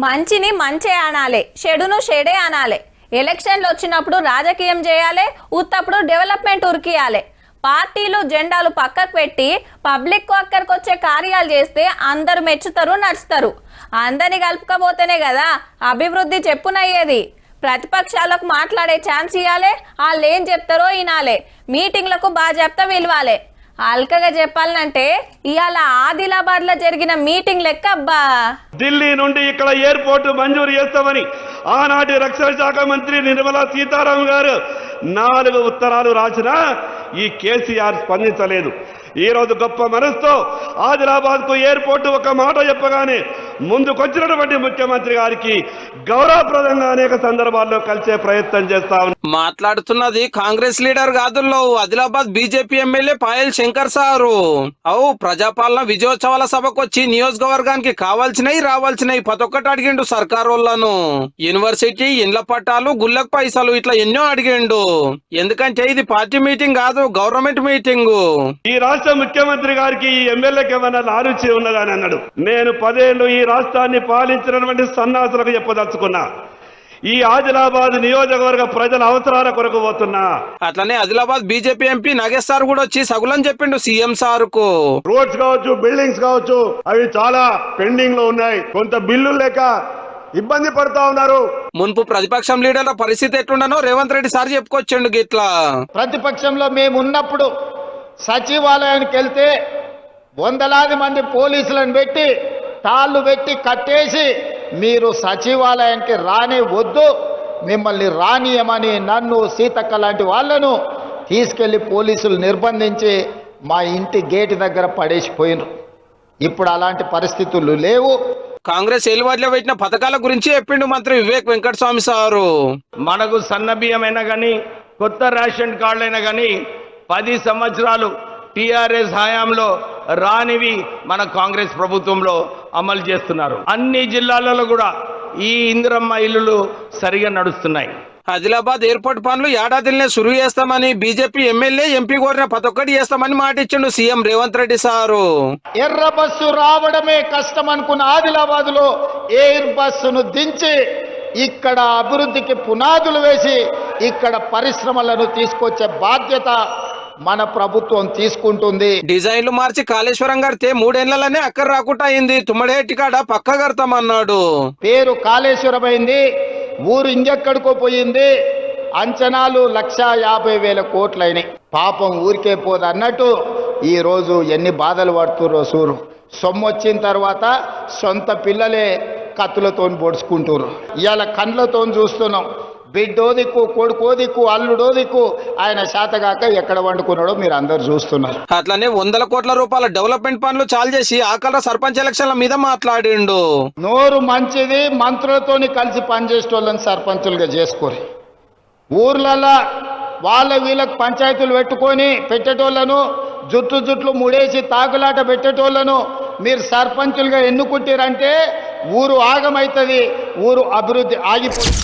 మంచిని మంచే అనాలి షెడును షెడే అనాలి. ఎలక్షన్లు వచ్చినప్పుడు రాజకీయం చేయాలి ఉత్తప్పుడు డెవలప్మెంట్ ఉరికియాలి. పార్టీలు జెండాలు పక్కకు పెట్టి పబ్లిక్ అక్కడికి వచ్చే కార్యాలు చేస్తే అందరు మెచ్చుతారు నడుస్తారు. అందరిని కలుపుకపోతేనే కదా అభివృద్ధి చెప్పునయ్యేది. ప్రతిపక్షాలకు మాట్లాడే ఛాన్స్ ఇవ్వాలి వాళ్ళు ఏం చెప్తారో వినాలి మీటింగ్లకు బాధ్యత విలవాలి. అల్కగా చెప్పాలంటే ఇవాళ ఆదిలాబాద్లో జరిగిన మీటింగ్ లెక్క అబ్బా. ఢిల్లీ నుండి ఇక్కడ ఎయిర్పోర్ట్ మంజూరు చేస్తామని ఆనాటి రక్షణ శాఖ మంత్రి నిర్మలా సీతారామన్ గారు నాలుగు ఉత్తరాలు రాసినా ఈ కేసీఆర్ స్పందించలేదు. ఈ రోజు గొప్ప మనసుతో ఆదిలాబాద్కు ఎయిర్పోర్ట్ ఒక మాట చెప్పగానే ముందుకొచ్చినటువంటి ముఖ్యమంత్రి గారికి గౌరవప్రదంగా అనేక సందర్భాల్లో కలిసే ప్రయత్నం చేస్తా ఉన్నాం. మాట్లాడుతున్నది Congress leader కాదుల్లో Adilabad BJP MLA Payal Shankar sir. అవు ప్రజాపాలన విజయోత్సవాల సభకు వచ్చి నియోజకవర్గానికి కావాల్సినవి రావాల్సినవి ప్రతి ఒక్కటి అడిగిండు సర్కార్ వాళ్ళను యూనివర్సిటీ ఇండ్ల పట్టాలు గుళ్ళకు పైసలు ఇట్లా ఎన్నో అడిగిండు. ఎందుకంటే ఇది పార్టీ మీటింగ్ కాదు గవర్నమెంట్ మీటింగ్. ఈ రాష్ట్ర ముఖ్యమంత్రి గారికి ఎమ్మెల్యేకి ఏమైనా లారుచి ఉన్నదని అన్నాడు. నేను పదేళ్ళు ఈ రాష్ట్రాన్ని పాలించినటువంటి సన్నాసులకు చెప్పదలుచుకున్నా ఈ ఆదిలాబాద్ నియోజకవర్గ ప్రజల అవసరాల కొరకు పోతున్నా. అట్లనే Adilabad BJP MP Nagesh sir కూడా వచ్చి సగులని చెప్పిండు సీఎం సార్కు. రోడ్స్ కావచ్చు బిల్డింగ్స్ కావచ్చు అవి చాలా పెండింగ్లో ఉన్నాయి. కొంత బిల్లులు లేక ఇబ్బంది పడుతా ఉన్నారు. మున్పు ప్రతిపక్షం లీడర్ల పరిస్థితి ఎట్లుండనో రేవంత్ రెడ్డి సార్ చెప్పుకొచ్చిండు గిట్లా. ప్రతిపక్షంలో మేము ఉన్నప్పుడు సచివాలయానికి వెళ్తే వందలాది మంది పోలీసులను పెట్టి తాళ్ళు పెట్టి కట్టేసి మీరు సచివాలయానికి రానే వద్దు మిమ్మల్ని రానియమని నన్ను సీతక్క లాంటి వాళ్ళను తీసుకెళ్ళి పోలీసులు నిర్బంధించి మా ఇంటి గేటు దగ్గర పడేసిపోయినారు. ఇప్పుడు అలాంటి పరిస్థితులు లేవు. కాంగ్రెస్ ఏలువాడిలో పెట్టిన పథకాల గురించి చెప్పిండు మంత్రి వివేక్ వెంకటస్వామి సారు. మనకు సన్న బియ్యమైనా కానీ కొత్త రేషన్ కార్డులైనా కానీ పది సంవత్సరాలు టిఆర్ఎస్ హయాంలో రానివి మన కాంగ్రెస్ ప్రభుత్వంలో అమలు చేస్తున్నారు. అన్ని జిల్లాలలో కూడా ఈ ఇందిరమ్మ ఇల్లులు సరిగా నడుస్తున్నాయి. ఆదిలాబాద్ ఎయిర్పోర్ట్ పనులు ఏడాదిలోనే సురువు చేస్తామని బీజేపీ ఎమ్మెల్యే ఎంపీ కోరిన ప్రతి ఒక్కటి చేస్తామని మాట ఇచ్చిండు సీఎం రేవంత్ రెడ్డి సారు. ఎర్ర బస్సు రావడమే కష్టం అనుకున్న ఆదిలాబాద్లో ఎయిర్ బస్సును దించి ఇక్కడ అభివృద్ధికి పునాదులు వేసి ఇక్కడ పరిశ్రమలను తీసుకొచ్చే బాధ్యత మన ప్రభుత్వం తీసుకుంటుంది. డిజైన్లు మార్చి కాళేశ్వరం కడితే మూడేళ్ళలోనే అక్కర రాకుండా అయింది. తుమ్మడేటి కాడ పక్క కడతామన్నాడు పేరు కాళేశ్వరమైంది ఊరు ఇంకెక్కడికో పోయింది. అంచనాలు లక్ష యాభై వేల కోట్లయినాయి పాపం ఊరికే పోదు అన్నట్టు ఈరోజు ఎన్ని బాధలు పడుతుర్రో సూరు సొమ్ము వచ్చిన తర్వాత సొంత పిల్లలే కత్తులతో పొడుచుకుంటుర్రు. ఇవాళ కండ్లతో చూస్తున్నాం. బిడ్డో దిక్కు కొడుకో దిక్కు అల్లుడో దిక్కు ఆయన శాతగాక ఎక్కడ వండుకున్నాడో మీరు అందరు చూస్తున్నారు. అట్లనే వందల కోట్ల రూపాయల డెవలప్మెంట్ పనులు చాలు చేసి ఆకల సర్పంచ్ ఎలక్షన్ల మీద మాట్లాడిండు. నోరు మంచిది మంత్రులతోని కలిసి పనిచేసేటోళ్ళని సర్పంచులుగా చేసుకోరు. ఊర్లలో వాళ్ళ వీళ్ళకి పంచాయతీలు పెట్టుకొని పెట్టేటోళ్ళను జుట్టు జుట్లు ముడేసి తాకులాట పెట్టేటోళ్ళను మీరు సర్పంచులుగా ఎన్నుకుంటారంటే ఊరు ఆగమవుతుంది ఊరు అభివృద్ధి ఆగిపోతుంది